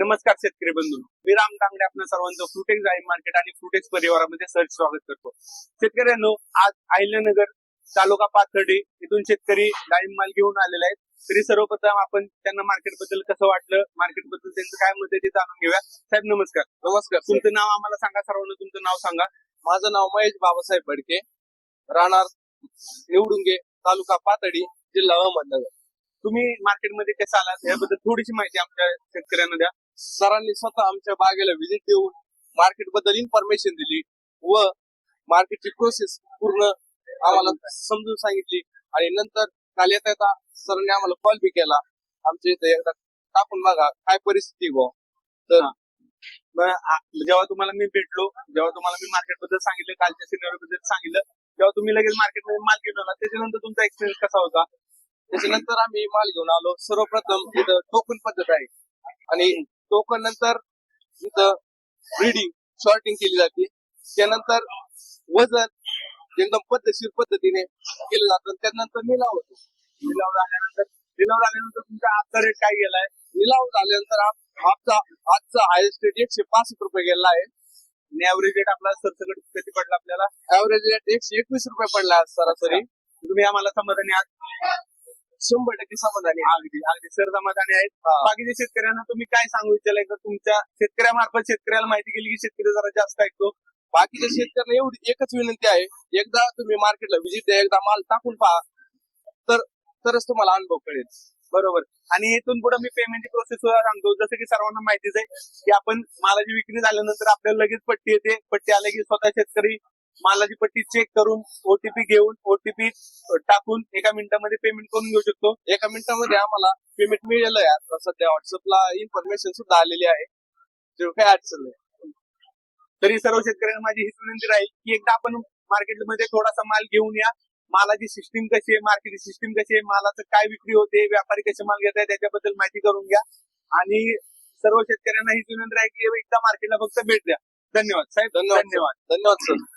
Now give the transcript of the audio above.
नमस्कार शेतकरी बंधू मी राम तांगडे आपल्या सर्वांचं फ्रुटेक्स डाळिंब मार्केट आणि फ्रुटेक्स परिवारामध्ये सहज स्वागत करतो. शेतकऱ्यांनो आज अहिल्यानगर तालुका पाथर्डी इथून शेतकरी डाळिंब माल घेऊन आलेले आहेत. तरी सर्वप्रथम आपण त्यांना मार्केटबद्दल कसं वाटलं मार्केटबद्दल त्यांचं काय मत आहे ते जाणून घेऊया. साहेब नमस्कार. नमस्कार. तुमचं नाव आम्हाला सांगा सर्वांना तुमचं नाव सांगा. माझं नाव महेश बाबासाहेब बडके राहणार निवडुंगे तालुका पातळी जिल्हा अहमदनगर. तुम्ही मार्केटमध्ये कसं आलात? याबद्दल थोडीशी माहिती आमच्या शेतकऱ्यांना द्या. सरांनी स्वतः आमच्या बागेला व्हिजिट देऊन मार्केटबद्दल इन्फॉर्मेशन दिली व मार्केटची प्रोसेस पूर्ण आम्हाला समजून सांगितली. आणि नंतर काल येता येता सरांनी आम्हाला कॉल बी केला. आमच्या इथे एकदा टाकून बघा काय परिस्थिती गो तर जेव्हा तुम्हाला मी भेटलो जेव्हा तुम्हाला मी मार्केटबद्दल सांगितलं कालच्या सिनियरबद्दल सांगितलं तेव्हा तुम्ही लगेच मार्केटमध्ये माल घेऊन आला त्याच्यानंतर तुमचा एक्सपिरियन्स कसा होता? त्याच्यानंतर आम्ही माल घेऊन आलो. सर्वप्रथम इथं टोकन पद्धत आहे. आणि टोकन नंतर इथं ब्रिडिंग शॉर्टिंग केली जाते. त्यानंतर वजन एकदम पद्धतशीर पद्धतीने केलं जातं त्यानंतर निलाव होतो. लिलाव झाल्यानंतर लिलाव झाल्यानंतर तुमचा आजचा रेट काय गेलाय? निलाव झाल्यानंतर आजचा आजचा हायेस्ट रेट एकशे पासष्ट रुपये गेला आहे. आणि ऍव्हरेज रेट आपला सरसकट किती पडला आपल्याला? ऍव्हरेज रेट एकशे एकवीस रुपये पडला आज सरासरी. तुम्ही आम्हाला समाधानी आहात शंभर टक्के समाधानी आहे. अगदी अगदी. सर समाधानी आहेत. हा. बाकीच्या शेतकऱ्यांना तुम्ही काय सांगू इच्छाल तर तुमच्या शेतकऱ्यामार्फत शेतकऱ्याला माहिती केली की शेतकरी जरा जास्त ऐकतो बाकीच्या शेतकऱ्यांना एवढी एकच विनंती आहे. एकदा तुम्ही मार्केटला व्हिजिट द्या एकदा माल टाकून पहा. तर तरच तुम्हाला अनुभव कळेल. बरोबर. आणि इथून पुढे मी पेमेंटची प्रोसेस सुद्धा सांगतो. जसं की सर्वांना माहितीच आहे की आपण मालाची विक्री झाल्यानंतर आपल्याला लगेच पट्टी येते. पट्टी आले की स्वतः शेतकरी मालाची पट्टी चेक करून ओटीपी घेऊन ओटीपी टाकून एका मिनिटामध्ये पेमेंट करून घेऊ शकतो. एका मिनिटामध्ये आम्हाला पेमेंट मिळालं आहे सध्या व्हॉट्सअपला इन्फॉर्मेशन सुद्धा आलेली आहे. तेव्हा काही अडचण नाही. तरी सर्व शेतकऱ्यांना माझी हीच विनंती राहील की एकदा आपण मार्केटमध्ये थोडासा माल घेऊन या. मालाची सिस्टीम कशी आहे मार्केटची सिस्टीम कशी आहे मालाचं काय विक्री होते व्यापारी कसे माल घेत आहे त्याच्याबद्दल माहिती करून घ्या. आणि सर्व शेतकऱ्यांना हीच विनंती आहे की एकदा मार्केटला फक्त भेट द्या. धन्यवाद साहेब. धन्यवाद धन्यवाद. धन्यवाद सर.